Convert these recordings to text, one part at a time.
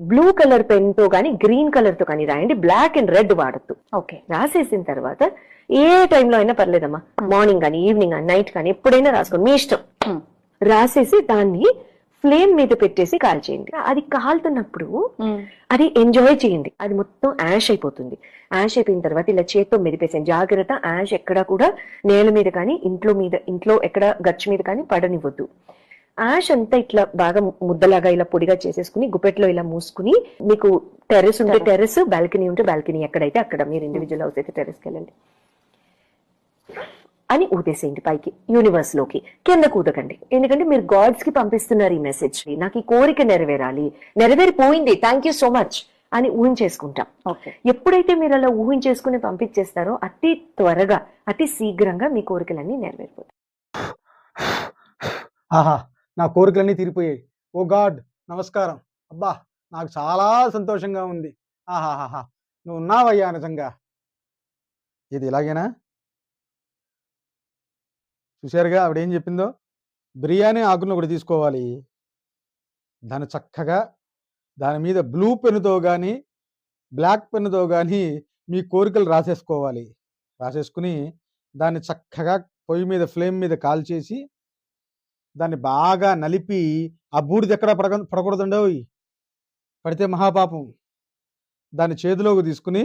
Blue colour పెన్తో కానీ green కలర్తో కానీ రాయండి. బ్లాక్ అండ్ రెడ్ వాడద్దు. ఓకే. రాసేసిన తర్వాత ఏ టైంలో అయినా పర్లేదమ్మా. మార్నింగ్ కానీ ఈవినింగ్ కానీ నైట్ కానీ ఎప్పుడైనా రాసుకోండి. మీ ఇష్టం. రాసేసి దాన్ని ఫ్లేమ్ మీద పెట్టేసి కాల్చేయండి అది కాలుతున్నప్పుడు అది ఎంజాయ్ చేయండి. అది మొత్తం యాష్ అయిపోతుంది. యాష్ అయిపోయిన తర్వాత ఇలా చేత్తో మెదిపేసాను జాగ్రత్త యాష్ ఎక్కడా కూడా నేల మీద కానీ ఇంట్లో మీద ఇంట్లో ఎక్కడ గచ్చు మీద కానీ పడనివ్వద్దు. యాష్ అంతా ఇట్లా బాగా ముద్దలాగా ఇలా పొడిగా చేసేసుకుని గుప్పెట్లో ఇలా మూసుకుని మీకు టెర్రస్ ఉంటే టెర్రస్. బాల్కనీ ఉంటే బాల్కనీ ఎక్కడైతే అక్కడ మీరు ఇండివిజువల్ హౌస్ అయితే టెర్రస్కి వెళ్ళండి అని ఊదేసేయండి పైకి యూనివర్స్లోకి. కింద కూదకండి ఎందుకంటే మీరు గాడ్స్కి పంపిస్తున్నారు ఈ మెసేజ్ నాకు ఈ కోరిక నెరవేరాలి. నెరవేరిపోయింది. థ్యాంక్ యూ సో మచ్ అని ఊహించేసుకుంటాం. ఓకే. ఎప్పుడైతే మీరు అలా ఊహించేసుకుని పంపించేస్తారో అతి త్వరగా అతి శీఘ్రంగా మీ కోరికలన్నీ నెరవేరిపోతాయి. ఆహా. నా కోరికలన్నీ తీరిపోయాయి. ఓ గాడ్ నమస్కారం. అబ్బా నాకు చాలా సంతోషంగా ఉంది. ఆహాహాహా. నువ్వు ఉన్నావయ్యా నిజంగా. ఇది ఇలాగేనా? చూశారుగా ఆవిడ ఏం చెప్పిందో? బిర్యానీ ఆకులను ఒకటి తీసుకోవాలి. దాన్ని చక్కగా దాని మీద బ్లూ పెన్నుతో కానీ బ్లాక్ పెన్నుతో కానీ మీ కోరికలు రాసేసుకోవాలి. రాసేసుకుని దాన్ని చక్కగా పొయ్యి మీద ఫ్లేమ్ మీద కాల్చేసి దాన్ని బాగా నలిపి ఆ బూడిద ఎక్కడ పడక పడకూడదండోయ్ పడితే మహాపాపం. దాన్ని చేతిలోకి తీసుకుని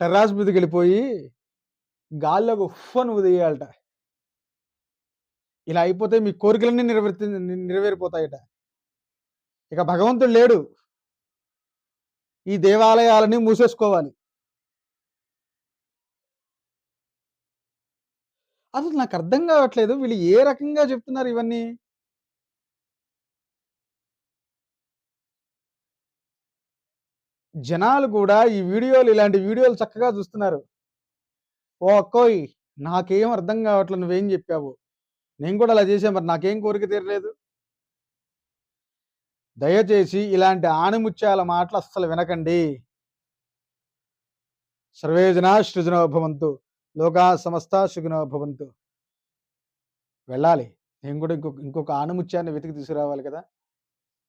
టెర్రాస్ మీదకి వెళ్ళిపోయి గాల్లోకి ఉఫ్ఫను ఉదయాలట ఇలా అయిపోతే మీ కోరికలన్నీ నెరవేర్తి నెరవేరిపోతాయట. ఇక భగవంతుడు లేడు. ఈ దేవాలయాలని మూసేసుకోవాలి. అసలు నాకు అర్థం కావట్లేదు. వీళ్ళు ఏ రకంగా చెప్తున్నారు ఇవన్నీ? జనాలు కూడా ఈ వీడియోలు ఇలాంటి వీడియోలు చక్కగా చూస్తున్నారు. ఓ అక్కోయ్ నాకేం అర్థం కావట్లేదు నువ్వేం చెప్పావు? నేను కూడా అలా చేసా మరి నాకేం కోరిక తీరలేదు? దయచేసి ఇలాంటి ఆణిముత్యాల మాటలు అస్సలు వినకండి. సర్వేజన సృజనోభవంతు. లోకా సమస్త సుఖినో భవంతు. వెళ్ళాలి. నేను కూడా ఇంకొక ఇంకొక ఆనుముత్యాన్ని వెతికి తీసుకురావాలి కదా.